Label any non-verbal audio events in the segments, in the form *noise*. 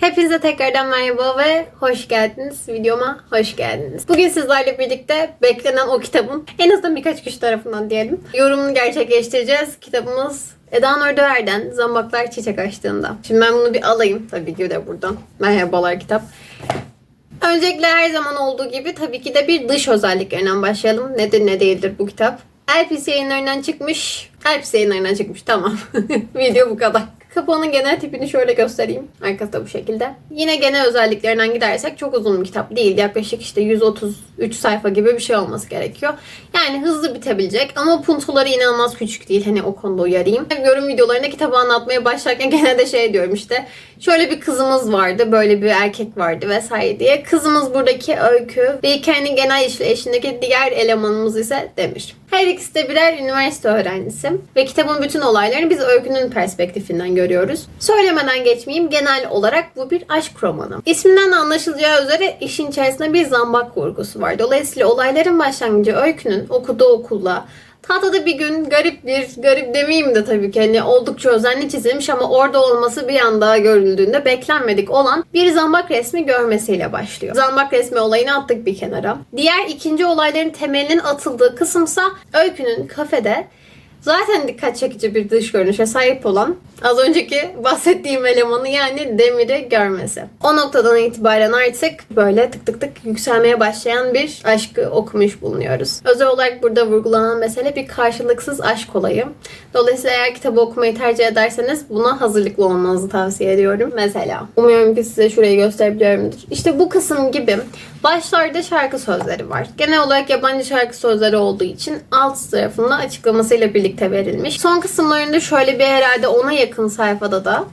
Hepinize tekrardan merhaba ve hoş geldiniz. Videoma hoş geldiniz. Bugün sizlerle birlikte beklenen o kitabın en azından birkaç kişi tarafından diyelim yorumunu gerçekleştireceğiz. Kitabımız Eda Nurdoğer'den Zambaklar Çiçek Açtığında. Şimdi ben bunu bir alayım tabii ki de buradan. Merhabalar kitap. Öncelikle her zaman olduğu gibi tabii ki de bir dış özelliklerinden başlayalım. Nedir ne değildir bu kitap? Elpis yayınlarından çıkmış. Elpis yayınlarından çıkmış tamam. *laughs* Video bu kadar. Kapağının genel tipini şöyle göstereyim. Arkası da bu şekilde. Yine genel özelliklerinden gidersek çok uzun bir kitap değil. Yaklaşık işte 133 sayfa gibi bir şey olması gerekiyor. Yani hızlı bitebilecek ama puntoları inanılmaz küçük değil. Hani o konuda uyarayım. Yorum videolarında kitabı anlatmaya başlarken *laughs* genelde şey diyorum işte. Şöyle bir kızımız vardı, böyle bir erkek vardı vesaire diye. Kızımız buradaki öykü ve hikayenin genel işleyişindeki diğer elemanımız ise Demir. Her ikisi de birer üniversite öğrencisi ve kitabın bütün olaylarını biz öykünün perspektifinden görüyoruz. Söylemeden geçmeyeyim genel olarak bu bir aşk romanı. İsminden de anlaşılacağı üzere işin içerisinde bir zambak vurgusu var. Dolayısıyla olayların başlangıcı öykünün okuduğu okulla Tahtada bir gün garip bir, garip demeyeyim de tabii ki hani oldukça özenli çizilmiş ama orada olması bir anda görüldüğünde beklenmedik olan bir zambak resmi görmesiyle başlıyor. Zambak resmi olayını attık bir kenara. Diğer ikinci olayların temelinin atıldığı kısımsa öykünün kafede Zaten dikkat çekici bir dış görünüşe sahip olan az önceki bahsettiğim elemanı yani Demir'i görmesi. O noktadan itibaren artık böyle tık tık tık yükselmeye başlayan bir aşkı okumuş bulunuyoruz. Özel olarak burada vurgulanan mesele bir karşılıksız aşk olayı. Dolayısıyla eğer kitabı okumayı tercih ederseniz buna hazırlıklı olmanızı tavsiye ediyorum. Mesela umuyorum ki size şurayı gösterebiliyorumdur. İşte bu kısım gibi başlarda şarkı sözleri var. Genel olarak yabancı şarkı sözleri olduğu için alt tarafında açıklamasıyla birlikte verilmiş. Son kısımlarında şöyle bir herhalde ona yakın sayfada da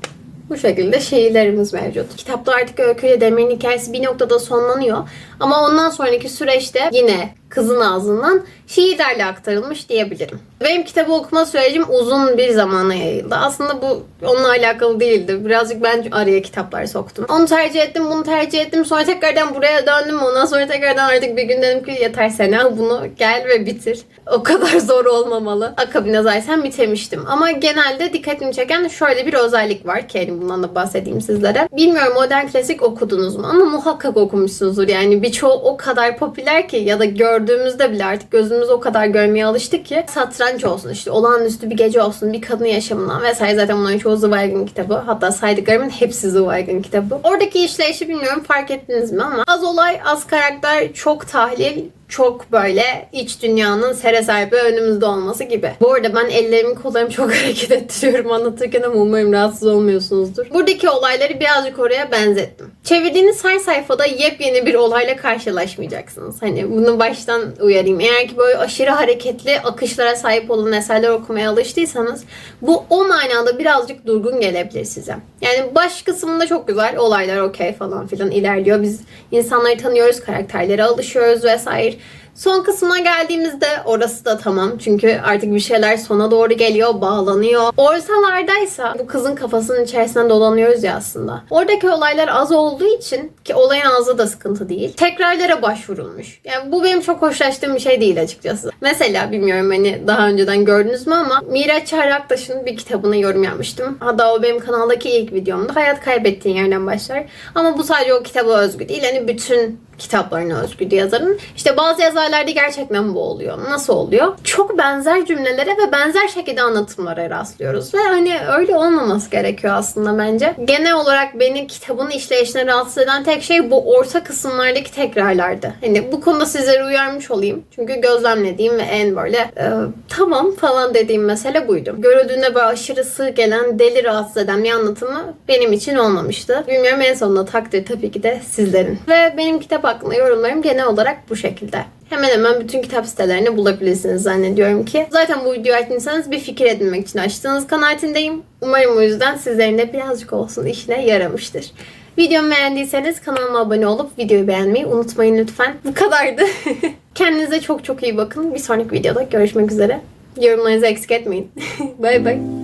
bu şekilde şiirlerimiz mevcut. Kitapta artık Öykü ile Demir'in hikayesi bir noktada sonlanıyor. Ama ondan sonraki süreçte yine kızın ağzından şiirlerle aktarılmış diyebilirim. Benim kitabı okuma sürecim uzun bir zamana yayıldı. Aslında bu onunla alakalı değildi. Birazcık ben araya kitaplar soktum. Onu tercih ettim, bunu tercih ettim. Sonra tekrardan buraya döndüm. Ondan sonra tekrardan artık bir gün dedim ki yeter Sena bunu gel ve bitir. O kadar *laughs* zor olmamalı. Akabine zaten bitirmiştim. Ama genelde dikkatimi çeken şöyle bir özellik var ki yani bundan da bahsedeyim sizlere. Bilmiyorum modern klasik okudunuz mu ama muhakkak okumuşsunuzdur. Yani birçoğu o kadar popüler ki ya da gördüğümüzde bile artık gözümüz o kadar görmeye alıştık ki satranç olsun işte olağanüstü bir gece olsun bir kadın yaşamından vesaire zaten bunların çoğu Zweig'in kitabı. Hatta saydıklarımın hepsi Zweig'in kitabı. Oradaki işleyişi bilmiyorum fark ettiniz mi ama az olay az karakter çok tahlil çok böyle iç dünyanın sere serpe önümüzde olması gibi. Bu arada ben ellerimi kollarımı çok *laughs* hareket ettiriyorum anlatırken ama umarım rahatsız olmuyorsunuzdur. Buradaki olayları birazcık oraya benzettim. Çevirdiğiniz her sayfada yepyeni bir olayla karşılaşmayacaksınız. Hani bunu baştan uyarayım. Eğer ki böyle aşırı hareketli akışlara sahip olan eserler okumaya alıştıysanız bu o manada birazcık durgun gelebilir size. Yani baş kısmında çok güzel olaylar okey falan filan ilerliyor. Biz insanları tanıyoruz, karakterlere alışıyoruz vesaire. Son kısmına geldiğimizde orası da tamam. Çünkü artık bir şeyler sona doğru geliyor, bağlanıyor. Ortalardaysa bu kızın kafasının içerisinde dolanıyoruz ya aslında. Oradaki olaylar az olduğu için ki olayın azı da sıkıntı değil. Tekrarlara başvurulmuş. Yani bu benim çok hoşlaştığım bir şey değil açıkçası. Mesela bilmiyorum hani daha önceden gördünüz mü ama Miraç Çağrı Aktaş'ın bir kitabına yorum yapmıştım. Hatta o benim kanaldaki ilk videomda. Hayat kaybettiğin yerden başlar. Ama bu sadece o kitaba özgü değil. Hani bütün kitaplarına özgü yazarın. İşte bazı yazarlarda gerçekten bu oluyor. Nasıl oluyor? Çok benzer cümlelere ve benzer şekilde anlatımlara rastlıyoruz. Ve hani öyle olmaması gerekiyor aslında bence. Genel olarak beni kitabın işleyişine rahatsız eden tek şey bu orta kısımlardaki tekrarlardı. Hani bu konuda sizleri uyarmış olayım. Çünkü gözlemlediğim ve en böyle e, tamam falan dediğim mesele buydu. Görüldüğünde böyle aşırı sığ gelen, deli rahatsız eden bir anlatımı benim için olmamıştı. Bilmiyorum en sonunda takdir tabii ki de sizlerin. Ve benim kitap hakkında yorumlarım genel olarak bu şekilde. Hemen hemen bütün kitap sitelerini bulabilirsiniz zannediyorum ki. Zaten bu videoyu açtıysanız bir fikir edinmek için açtığınız kanaatindeyim. Umarım o yüzden sizlerin de birazcık olsun işine yaramıştır. Videomu beğendiyseniz kanalıma abone olup videoyu beğenmeyi unutmayın lütfen. Bu kadardı. *laughs* Kendinize çok çok iyi bakın. Bir sonraki videoda görüşmek üzere. Yorumlarınızı eksik etmeyin. *laughs* bay bay.